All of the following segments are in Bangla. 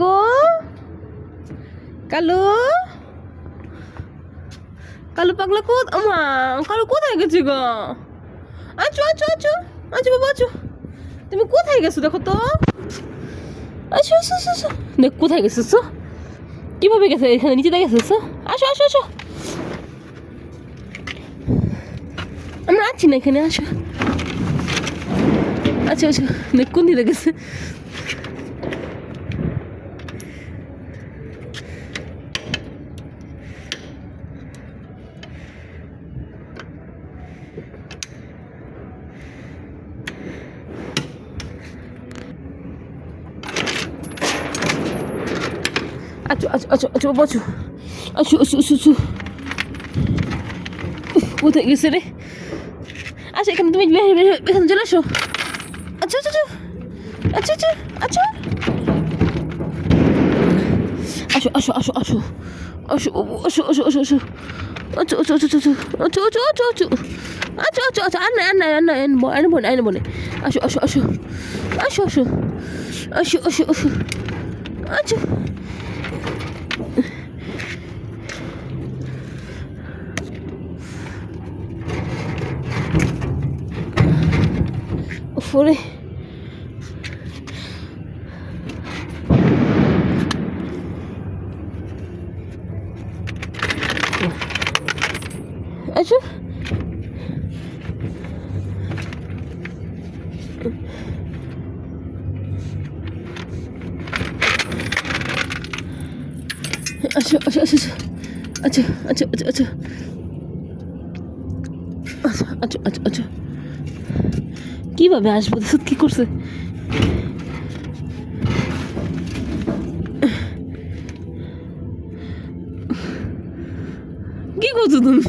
গো? কালু? কালু পাগলা কোথ আমা কালু কোথায় গেছি গো? আছো আছো আছো আছো বাবা আছো তুমি কোথায় গেছো দেখো তো? আছো আছো আছো, আছো দেখ কোথায় গেছো কীভাবে গেছে? এখানে নিচে দিয়ে গেছো আসো আসো আসো। আমরা আছি না এখানে আসো। আচ্ছা আচ্ছা। দেখ কোন দিকে গেছে? আচ্ছা আচ্ছা আচ্ছা আচ্ছা বছু আচ্ছা আচ্ছা আচ্ছা আচ্ছা কোথায় গেছে রে আচ্ছা এখানে তুমি এখানে চলে আসো আচ্ছা আচ্ছা আচ্ছা আচ্ছা আচ্ছা আচ্ছা আসো আসো আসো আসো আসো বাবু, আসো আসো আসো আসো আচ্ছা আচ্ছা আচ্ছা আচ্ছা আচ্ছা আচ্ছা আচ্ছা আচ্ছা আচ্ছা আচ্ছা আচ্ছা আর নাই আর নাই আর নাই আনব আনব না আনব না আসো আসো আসো আসো আসো আসো আসো আসো আচ্ছা উপরে আচ্ছা আচ্ছা আচ্ছা আচ্ছা আচ্ছা আচ্ছা আচ্ছা আচ্ছা আচ্ছা আচ্ছা আচ্ছা আচ্ছা কীভাবে আসব? কি করছে? কি করছ তুমি?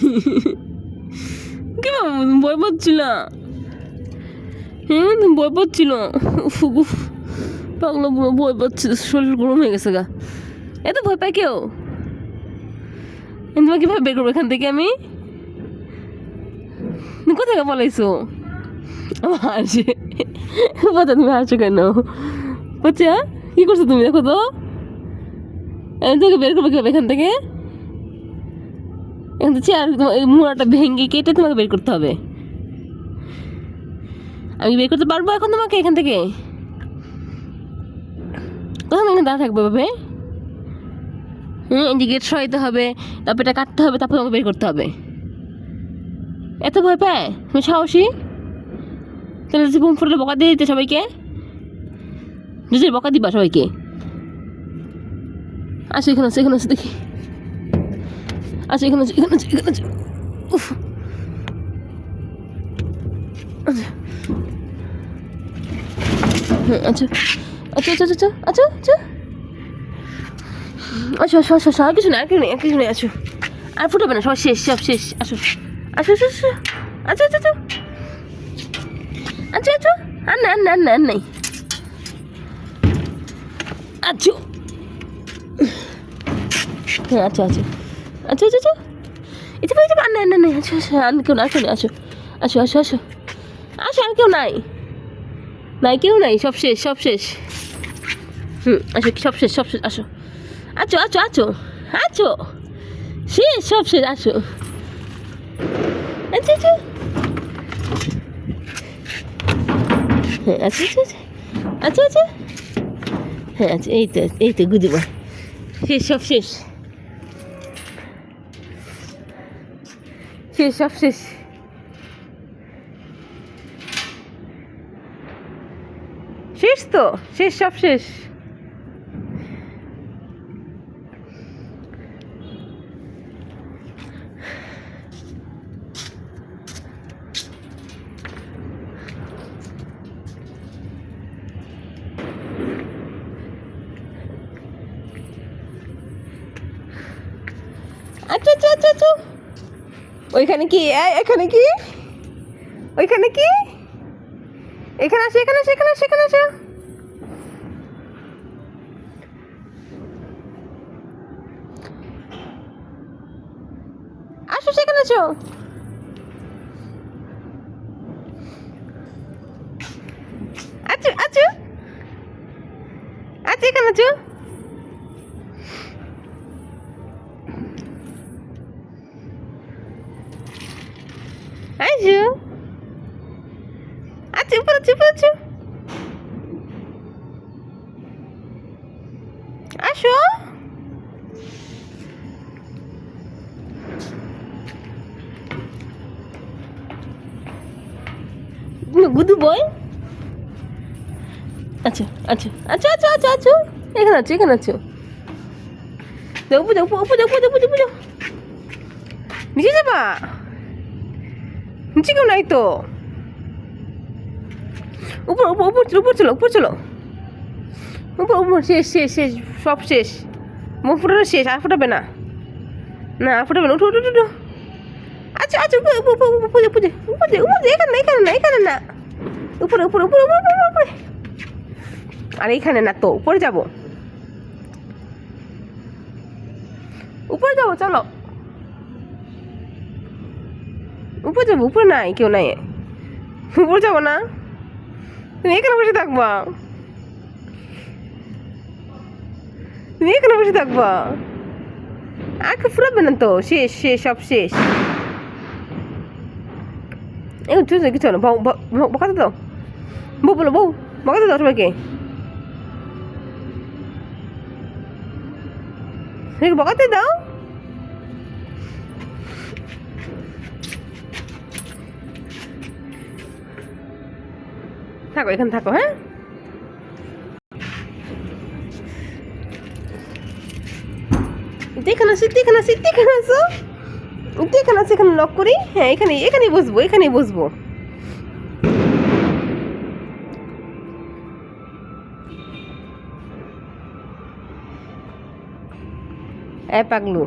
কীভাবে তুমি ভয় পাচ্ছিল হ্যাঁ তুমি ভয় পাচ্ছিল উফ পাগলা ভয় পাচ্ছে। শরীর গরম হয়ে গেছে গা। এত ভয় পায় কেউ? তোমাকে কীভাবে বের করব এখান থেকে আমি? কোথায় পালাইছো? হাসে তুমি হাসছো কেন? বাচ্চা কি করছ তুমি? দেখো তো। আমি তোকে বের করব কীভাবে এখান থেকে? এখান থেকে চেয়ার মুড়াটা ভেঙে কেটে তোমাকে বের করতে হবে। আমি বের করতে পারব এখন তোমাকে এখান থেকে? কোথাও এখানে দাঁড়া থাকবে ভাবে হুম ইন্ডিকেট সরাইতে হবে, তারপর এটা কাটতে হবে, তারপর তোমাকে বের করতে হবে। এত ভয় পায়? তুমি সাহসী? তাহলে যে ঘুম ফুটলে বকা দিয়ে দিতে সবাইকে? নিজের বকা দিবা সবাইকে? আসো, এখানে আছে এখানে আছে দেখি। আচ্ছা এখানে আছে এখানে আছে এখানে আছে উফ। আচ্ছা আচ্ছা। আচ্ছা আচ্ছা আচ্ছা আচ্ছা আচ্ছা। আচ্ছা আসো আসো আসো, আর কিছু নেই, আর কিছু নেই, আর কিছু নেই, আসো। আর ফুটাবে না, সব শেষ সব শেষ, আসো। আসো আসো আসো। আচ্ছা আচ্ছা আচ্ছা। আচ্ছা আচ্ছা। আর না না না, নাই। আচ্ছা। হ্যাঁ আচ্ছা আচ্ছা। আচ্ছা আচ্ছা আচ্ছা। এটা এটা আর নাই না নাই। আচ্ছা আচ্ছা না আসো। আসো আসো আসো। আসো, আর কেউ নাই। নাই, কেউ নাই। সব শেষ সব শেষ। হুম, আসো, সব শেষ সব শেষ, আসো। আছো আছো আছো আছো শেষ, সব শেষ, আসো। আচ্ছা আচ্ছা। হ্যাঁ আচ্ছা আচ্ছা আচ্ছা আচ্ছা হ্যাঁ আচ্ছা এই এই তো গুদিবা শেষ, সব শেষ। শেষ, সব শেষ। শেষ তো, শেষ, সব শেষ। আচ্ছা আচ্ছা আচ্ছা আচ্ছা। ওইখানে কি? এখানে কি? ওইখানে কি? এখানে আসো এখানে আসো এখানে আসো এখানে আসো। আসো, সেখানে আসো। আচ্ছা আচ্ছা। আচ্ছা এখানে আছো আসো আচ্ছা উপরে আছো উপরে আছো আসো গুদু বই আচ্ছা আচ্ছা আচ্ছা আচ্ছা আচ্ছা আচ্ছা এখানে আছো এখানে আছো উপরে যাও উপরে যাও উপরে যাও নিচে যাবা নিচে কেউ নাই তো উপর উপর উপর উপর চলো উপর চলো উপর উপর শেষ শেষ শেষ সব শেষ মুখ ফুটানো শেষ আর ফুটাবে না না ফুটাবে না উঠো উঠো উঠো আচ্ছা আচ্ছা উপরে উপরে উপরে উপরে উপরে উপরে এখানে এখানে না এখানে না উপরে উপরে উপরে উপরে উপরে উপরে আর এইখানে না তো উপরে যাব উপরে যাব চলো উপরে যাব, উপরে নাই, কেউ নাই। উপরে যাব না। তুমি এখানে বসে থাকবা। তুমি এখানে বসে থাকবা। আর কেউ ফুরাবে না তো। শেষ শেষ, সব শেষ। এই চুজ কিছু না। বকাতে দাও বউ বলো, বউ বকাতে দাও সবাইকে। বকাতে দাও? থাকো, এখানে থাকো হ্যাঁ? দেখে না দেখে না দেখে না আসো দেখে না এখানে লক করি। হ্যাঁ এখানে এখানেই বসবো এখানেই বসবো। এ পাগলু।